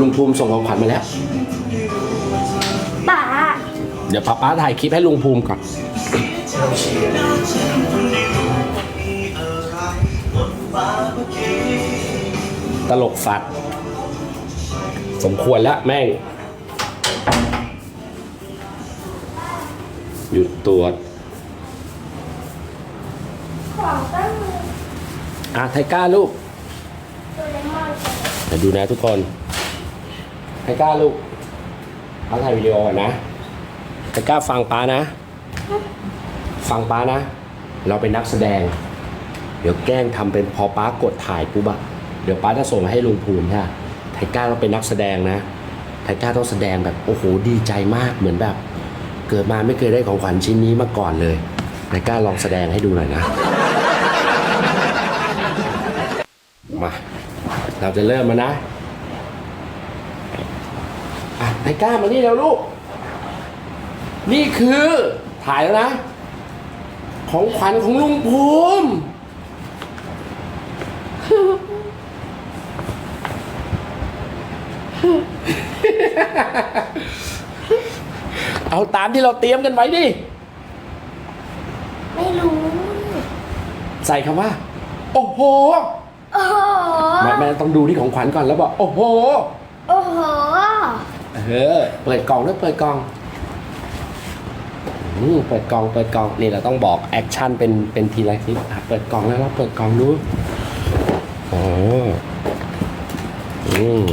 ลุงภูมิส่งของขวัญมาแล้ว ป๋าเดี๋ยวป้าป้าถ่ายคลิปให้ลุงภูมิก่อน ตลกสัตว์ สมควรแล้วแม่ง หยุดตรวจของตั้งอะไทก้าลูก ตัวเลมอน เดี๋ยวดูนะทุกคนไท ก้าลูกเขาถ่ายวิดีโอก่อนนะไทก้าฟังป้านะ ฟังป้านะ เราเป็นนักแสดง เดี๋ยวแกล้งทำเป็นพอป้ากดถ่ายปุ๊บอะเดี๋ยวป้าจะส่งมาให้ลุงภูมิใช่ะไทก้าต้องเป็นนักแสดงนะไทก้าต้องแสดงแบบโอ้โหดีใจมากเหมือนแบบ เกิดมาไม่เคยได้ของขวัญชิ้นนี้มาก่อนเลยไทก้าลองแสดงให้ดูหน่อยนะมาเราจะเริ่มมานะอะ ไทก้ามานี่แล้วลูก นี่คือถ่ายแล้วนะ ของขวัญของลุงภูมิเอาตามที่เราเตรียมกันไว้ดิ ไม่รู้ ใส่คำว่า โอ้โหโอ้โห แม่แม่ต้องดูที่ของขวัญก่อนแล้วบอก โอ้โห โอ้โห เออ เปิดกล่องด้วยเปิดกล่องอืมเปิดกล่องเปิดกล่องนี่เราต้องบอกแอคชั่นเป็นเป็นทีละทีอะเปิดกล่องแล้วเราเปิดกล่องดูอ๋ออืม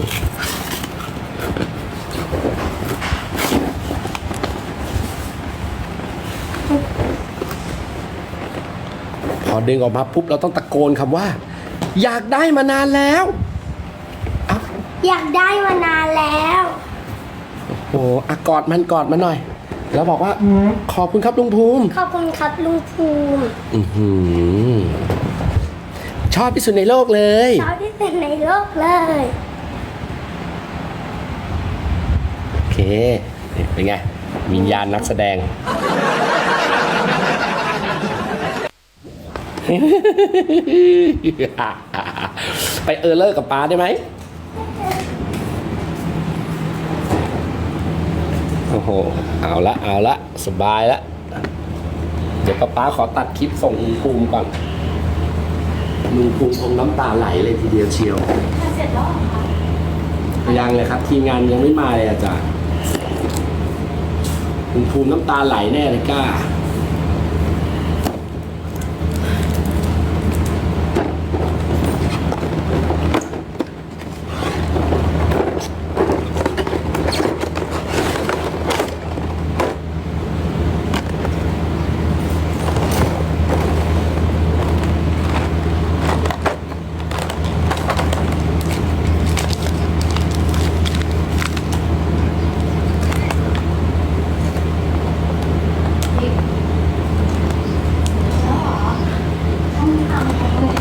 พอดึงออกมาปุ๊บเราต้องตะโกนคำว่า อยากได้มานานแล้ว อยากได้มานานแล้ว โอ้อะกอดมันกอดมันหน่อย แล้วบอกว่าขอบคุณครับลุงภูมิ ขอบคุณครับลุงภูมิอื้อหือชอบที่สุดในโลกเลย ชอบที่สุดในโลกเลยโอเคเป็นไงวิญญาณนักแสดง ไปเออเลอร์กับป้าได้ไหม โอ้โห เอาละ เอาละ สบายละ เดี๋ยวป้าป้าขอตัดคลิปส่งลุงภูมิก่อนลุงภูมิคงน้ำตาไหลเลยทีเดียวเชียว เสร็จแล้วเหรอคะยังเลยครับทีมงานยังไม่มาเลยอาจารย์คุณภูมิน้ำตาไหลแน่เลยกล้า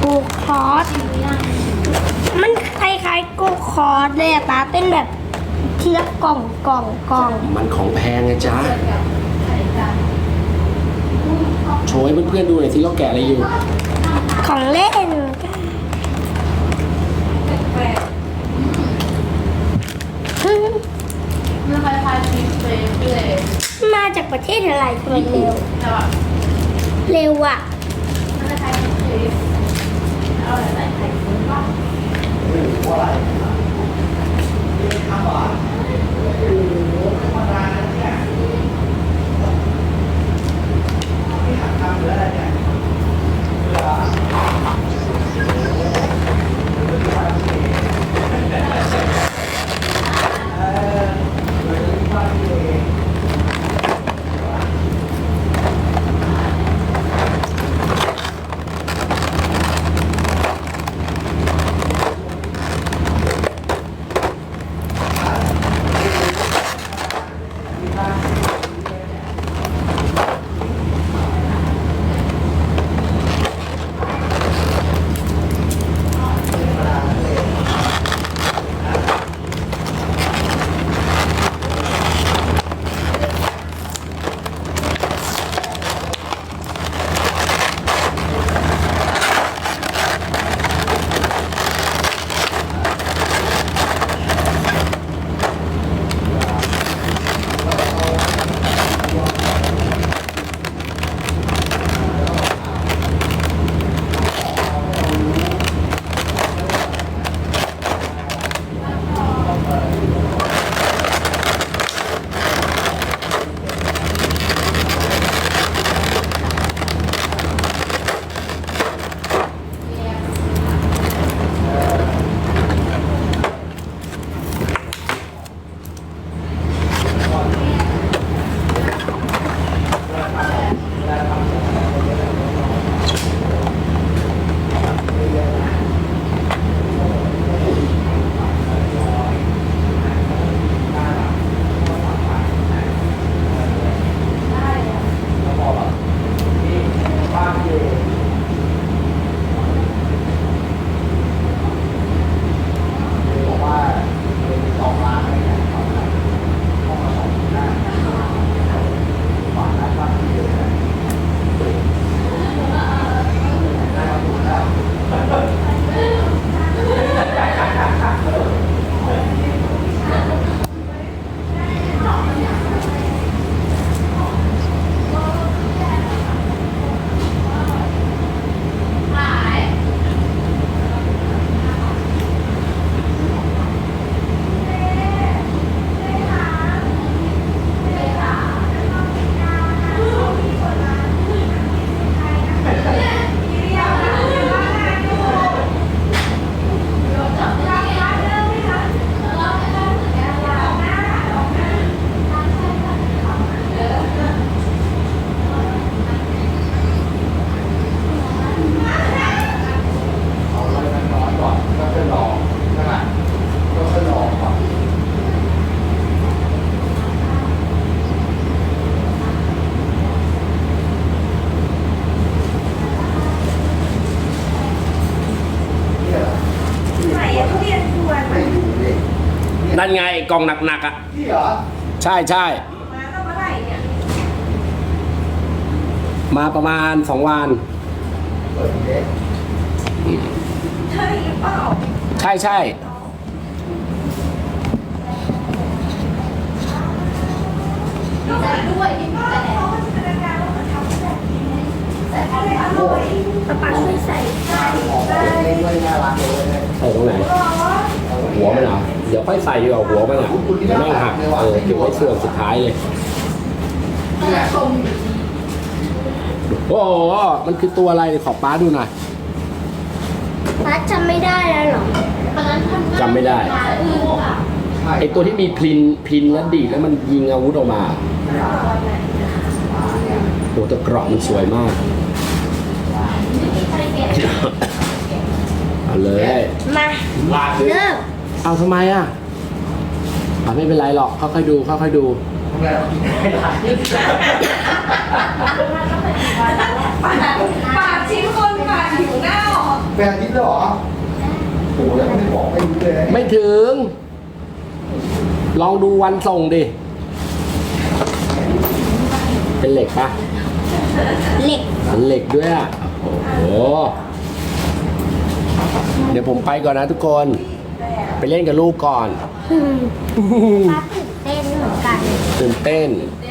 กูคอร์สมันคล้ายๆกูคอร์สเลยอะป้าเป็นแบบ ทีละกล่องกล่องกล่องมันของแพงไงจ๊ะโชว์ให้เพื่อนๆดูหน่อยสิเราแกะอะไรอยู่ ของเล่น มันคล้ายๆชีสเฟสเลยมาจากประเทศอะไรทำไมเร็ว แต่ว่าเร็วอะ มันคล้ายๆชีสเอาอะไรใส่ไข่ฟุ้ง ป่ะเนี่ย Amen. นั่นไงไอ้กล่องหนักๆอะ นี่เหรอใช่ใช่ มาตั้งเมื่อไหร่เนี่ยมาประมาณสองวัน เปิดเด็กใช่หรือเปล่าใช่ใช่ แต่ด้วยที่แต่เขาจินตนาการว่ามันทำแบบนี้แต่เขาไม่อร่อยป๊าป๊าช่วยใส่ออกมาเล่นด้วยน่ารักเลยนะ ใส่ตรงไหนหั วมันเหรอเดี๋ยวค่อยใส่ดีกว่าหัวมันอะเดี๋ยวแม่งหักเออเก็บไว้ส่วนสุดท้ายเลยเนี่ยชมอยู่ดีโอ้โหมันคือตัวอะไรขอป้าดูหน่อยป๊าจำไม่ได้แล้วเหรอตอนนั้นทำจำไม่ได้อือค่ะใช่ไอตัวที่มีพลินพลินแล้วดีดแล้วมันยิงอาวุธออกมาโอ้แตัวเกราะมันสวยมาก เอาเลย มาลาเลยเริ่มเอาทำไมอะอะไม่เป็นไรหรอกค่อยๆดูค่อยๆดูทำไมเรากินไม่ได้ปากชิ้นคนปากหิวหน้าหรอแฟนคิดเหรอโอ้โหแล้วไม่บอกไม่รู้เลยไม่ถึง ลองดูวันส่งดิ เป็นเหล็กปะเหล็ก เป็นเหล็กด้วยอะ โอ้โห เดี๋ยวผมไปก่อนนะทุกคน ไปเล่นกับลูกก่อนอืมป๊าตื่นเต้นเหมือนกัน ตื่นเต้นเ